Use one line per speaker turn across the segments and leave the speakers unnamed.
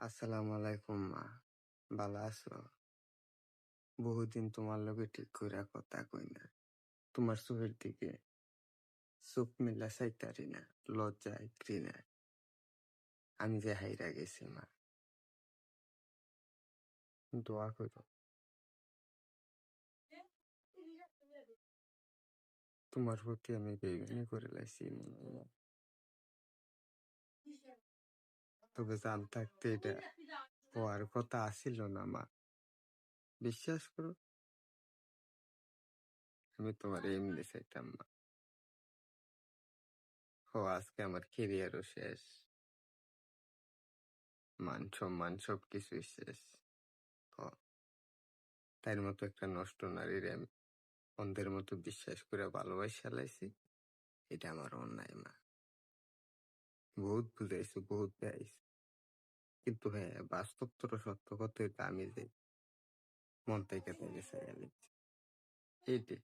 আসসালামু আলাইকুম, মা। ভালো আছো? বহুদিন তোমার লগে ঠিক কইরা কথা কই না। তোমার চোখের দিকে চোখ মিলা চাইতারি না লজ্জায় ঘৃণায় আমি যে হাইরা গেছি, মা। দোয়া করো। তোমার প্রতি আমি বেগুনি করে লাইছি মনে হয়। তবে জান থাকতে এটা হওয়ার কথা আসিল না, মা। বিশ্বাস করো। আমি তোমার এমনি চাইতাম না ও, আজকে আমার কেরিয়ারও শেষ। মান সম্মান সব কিছুই শেষ। ও তার মতো একটা নষ্ট নারীর আমি অন্ধের মতো বিশ্বাস করে ভালোবাসা লাইছি, এটা আমার অন্যায়, মা। বহুত বুঝাইছো বহুত দেয়াইছো কিন্তু হ্যাঁ বাস্তব তোর সত্য কথা এটা আমি যে মন থেকে চাইয়া এইটি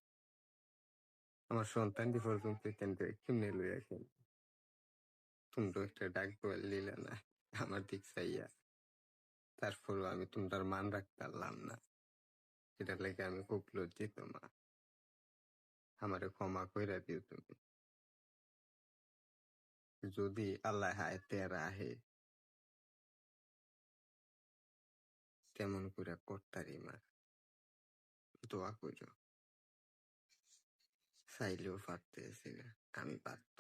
আমার সন্তানটি পর্যন্ত থেকে কেমনে লইয়া খেল তোমরা একটা ডাক দোয়াল নিলে না, আমার দিক চাইয়া। তারপরও আমি তোমার মান রাখতে পারলাম না। এটা লেগে আমি খুব লজ্জিত, মা। আমারে ক্ষমা কইরা দিও তুমি। যদি আল্লাহ হায় তেরা আহে তেমন করে করতারি মা দোয়া করো চাইলেও পারতেছি না আমি পারত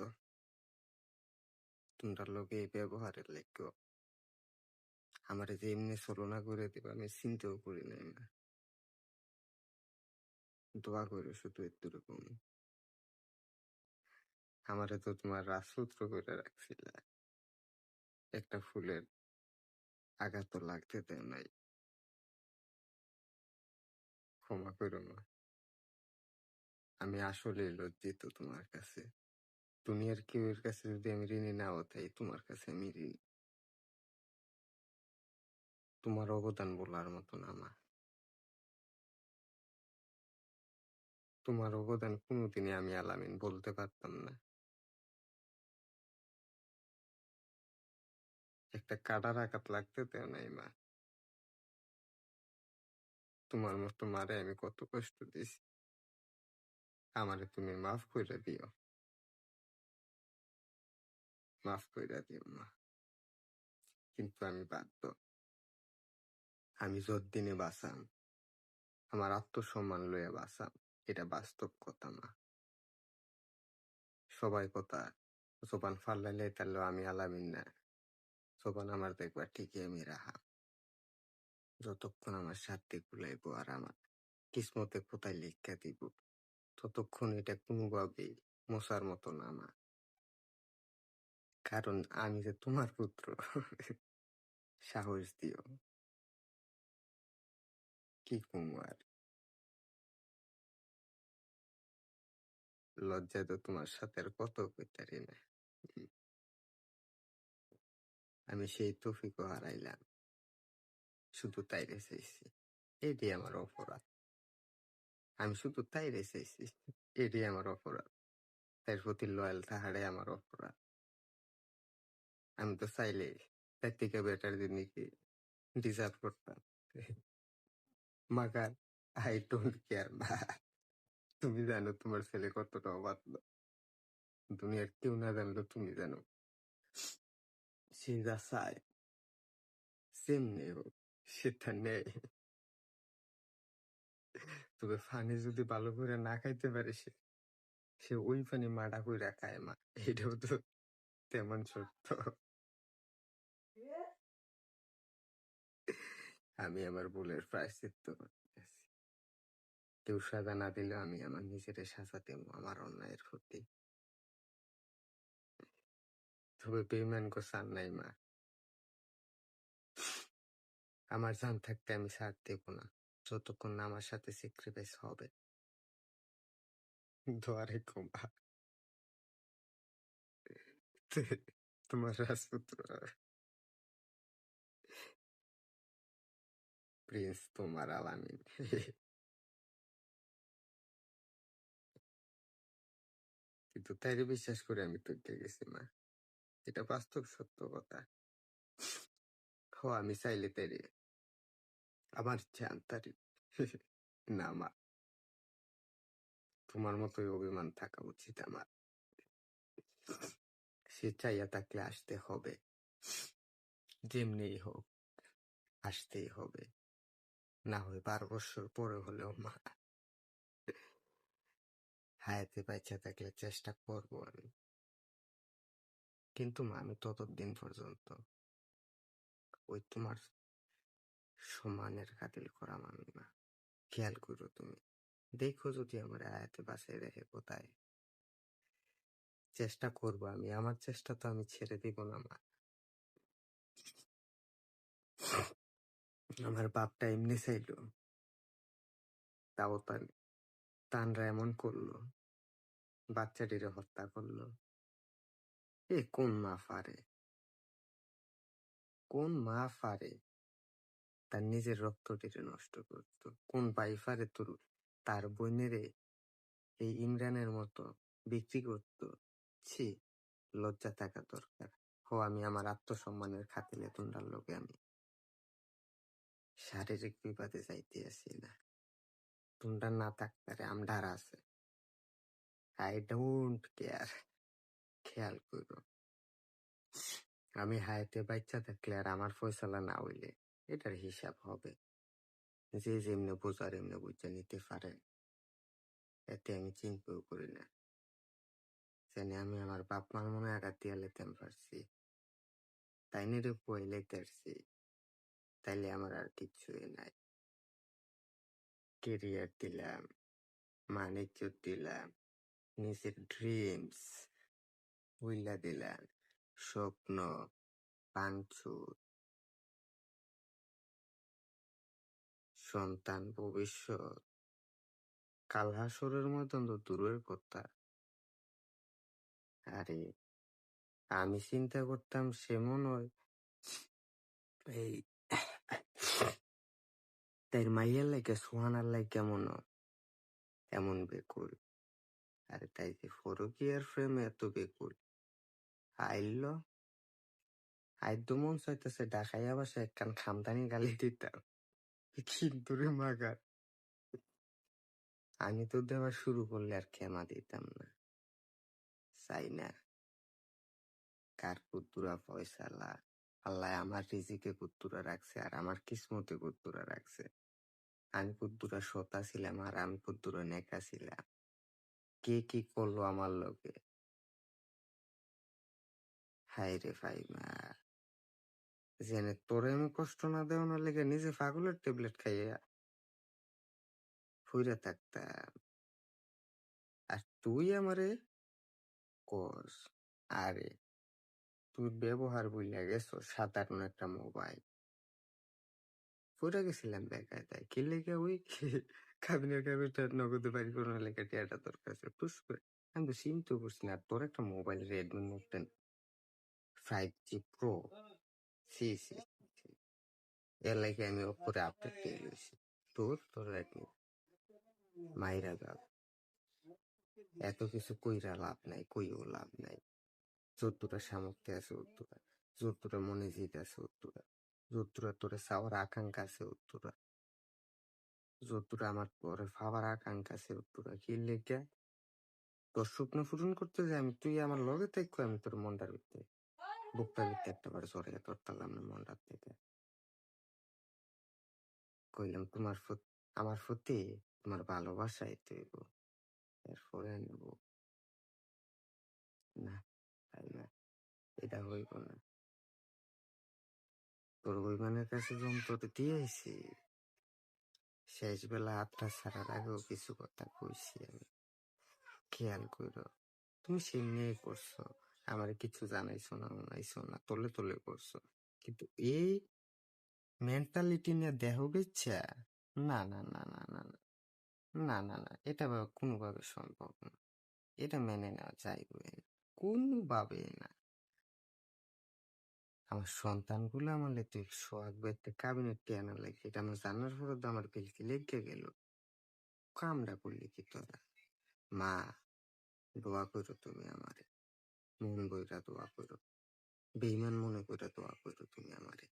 তোমরা লোকে এই ব্যবহারের লেগ আমার যে এমনি ছলনা করে দিবা আমি চিন্তাও করি নাই মা দোয়া করো শুধু এরকম আমারে তো তোমার রাজপুত্র করে রাখছিল একটা ফুলের আঘাত লাগতে দেয় নাই ক্ষমা করো মা আমি আসলে লজ্জিত তোমার কাছে। দুনিয়ার কেউ এর কাছে যদি আমি ঋণী না হতাই তোমার কাছে আমি ঋণী। তোমার অবদান বলার মতো না, মা। তোমার অবদান কোনোদিনই আমি আলামিন বলতে পারতাম না। একটা কাটার আঘাত লাগতে দেও নাই, মা। তোমার মতো মারে আমি কত কষ্ট দিছি। আমারে তুমি মাফ করে দিও। মাফ করে দিও মা। কিন্তু আমি বাধ্য। আমি যতদিনে বাঁচাম, আমার আত্মসম্মান লইয়া বাঁচাম, এটা বাস্তব কথা মা। সবাই কথা, জোবান ফাল্লাইলে তাহলে আমি আলামিন না। জোবান আমার দেখবা ঠিকই আমি রাহা যতক্ষণ আমার সাথে গুলাইব আর আমার কিসমতে কোথায় লিখা দিব, ততক্ষণ এটা কোনোভাবেই মশার মতো না মা কারণ আমি যে তোমার পুত্র, সাহস দিও। কি কুমার লজ্জায় তো তোমার সাথে আর কত কইতারি না। আমি সেই তফিকও হারাইলাম। শুধু তাইরে চাইছি এটি আমার অপরাধ। আমি শুধু তাইরে চাইছি এটি আমার অপরাধ। তার প্রতি লয়াল থাকাটাই আমার অপরাধ। আমি তো চাইলে তার থেকে বেটার জিনিসকে ডিজার্ভ করতাম। মাগার আই ডোন্ট কেয়ার বা তুমি জানো তোমার ছেলে কতটা অবাধ্য। দুনিয়ার কেউ না জানলেও তুমি জানো। সে যা চায় সেমনি হোক। সেটা নেই। তবে ফানি যদি ভালো করে না খাইতে পারে সে সে ওই পানি মাডা করে খায় মা। এটাও তো তেমন সত্য। আমি আমার ভুলের প্রায়শ্চিত্ত করতেছি। কেউ সাজা না দিলেও আমি আমার নিজের সাজাতে আমার অন্যায়ের প্রতি তবে বেইমান কো সান নাই মা। আমার জান থাকতে আমি ছাড় দেব না। যতক্ষণ না আমার সাথে স্যাক্রিফাইস হবে। দোয়ারে কুমা তোমার রাজপুত্র। প্রিন্স, তোমার আলামিন কিন্তু তাইরে বিশ্বাস করে আমি তো গেছি, মা। এটা বাস্তব সত্য কথা। হো, আমি চাইলে তাইরে আমার তারি না, মা। তোমার মতোই অভিমান থাকা উচিত আমার। সে চাইয়া থাকলে আসতে হবে। যেমনি হোক, আসতেই হবে। না হয় বারো বছর পরে হলেও, মা। হায়াতে বাচ্চা থাকলে চেষ্টা করব আমি। কিন্তু মা, আমি ততদিন পর্যন্ত ওই তোমার সম্মানের খাতিল করা মানি না। খেয়াল করো তুমি। দেখো যদি আমার আয়াতে বাসায় রেখে কোথায়। চেষ্টা করব আমি। আমার চেষ্টা তো আমি ছেড়ে দিব না, মা। আমার বাপটা এমনি চাইল। তাও তানরা এমন করল। বাচ্চাটিরে হত্যা করল। এ কোন মা পারে কোন মা পারে তার নিজের রক্তটিরে নষ্ট করত? কোন ভাই পারে তোর, তার বোনেরে এই ইমরানের মতো বিক্রি করত? ছি, লজ্জা থাকা দরকার। হো, আমি আমার আত্মসম্মানের খাতিলে তোমরা লোকে আমি শারীরিক বিবাদে যাইতে আসি না। তোমরা না থাকতারে আমডার আছে। আই ডোন্ট কেয়ার খেয়াল করো। আমি হায়াতে বাচ্চা থাকলে আর আমার ফয়সালা না হইলে এটার হিসাব হবে। যে যেমনে বোঝার এমনি বুঝে নিতে পারে। এতে আমি চিন্তাও করি না। জানি আমি আমার বাপ মার মনে আঘাত দিয়ে লেতাম পারছি। তাই নিরে পয়লে পারছি তাইলে আমার আর কিচ্ছুই নাই। কেরিয়ার দিলাম, মানিজ্য দিলাম, নিজের ড্রিমস উইলা দিলাম। স্বপ্ন পাঞ্চুর সন্তান, ভবিষ্যৎ। কালহাসরের মতন তো দূরের কথা। আরে, আমি চিন্তা করতাম সেমন হয় এই তাই মাইয়ার লাগে সোহানার লাগে কেমন? এমন বেকুল। আরে তাই যে ফরকিয়ার ফ্রেমে এত বেকুল। আইল। আইদ্য মন চাইতেছে ডাকাইয়া বাসা একখান খামদানি গালি দিতাম। কিন্তু রে মাগার। আমি তো দেওয়া শুরু করলে আর ক্ষমা দিতাম না। চাই না। কার কুত্তুরা পয়সালা আল্লাহ আমার রিজিকে কুত্তুরা রাখছে আর আমার কিসমতে কুত্তুরা রাখছে। আমি কুত্তুরা সতা ছিলাম আর আমি কুত্তুরা নেকা ছিলাম। কে কি করল আমার লোকে হাই রে ফাইমা জেনে তোরে আমি কষ্ট না দেওয়ানোর লেগে নিজে পাগলের ট্যাবলেট খাইয়া ফুইরা থাকতাম। আর তুই আমারে কস, আরে তুই ব্যবহার বুঝলা গেছো সাধারণ একটা মোবাইল। ফুইরা গেছিলাম বেকায় তাই, কি লেগে ওই কাবিনের কাবিনটা নগদে বাড়ি করানোর লেগে টিয়াটা তোর কাছে, টুস করে। আমি তো চিন্তা করছি না তোর একটা mobile Redmi note ten five G pro C C. এর লাগে আমি ওপরে আপডেট পেয়ে গেছি তোর তোর রেডমি মাইরা গাল। এত কিছু কইরা লাভ নাই কইও লাভ নাই। যতটা সামর্থ্য আছে উত্তরা। যতটা মনে জিত আছে উত্তরা। যতটা তোরে চাওয়ার আকাঙ্ক্ষা আছে উত্তরা। যতটা আমার পরে ভাবার আকাঙ্ক্ষা আছে উত্তরা। কি লেগে? তোর স্বপ্ন পূরণ করতে যাই আমি তুই আমার লগে থাকব আমি তোর মনটার ভিতরে। বুকটার ভিতরে একটা বার জরে তোর তালাম না মনটার থেকে কইলাম তোমার আমার প্রতি তোমার ভালোবাসাই তৈব এরপরে নেব। না, তাই না, এটা হইব না। তোর বইমানের কাছে যখন তোর দিয়েছি শেষ বেলা আটটা ছাড়ার আগেও কিছু কথা কইছি আমি। খেয়াল করো তুমি সেমনি করছ। আমার কিছু জানাইছো না জানাইছো না তলে তলে করছ। কিন্তু এই মেন্টালিটি নিয়ে দেহ বেচ্ছা না না না না না না না না না, এটা কোনোভাবে সম্ভব না। এটা মেনে নেওয়া যাইবে না, কোনোভাবে না। আমার সন্তানগুলো আমার তুই সোহাগ একটা কাবিনেট টেনা লাগে এটা আমার জানার পরে তো আমার পিলকি লেগে গেল? কামটা করলি কি তোরা মা, দোয়া করো তুমি আমারে। মন বইরা দোয়া করো। বেইমান মনে করে দোয়া করো তুমি আমারে।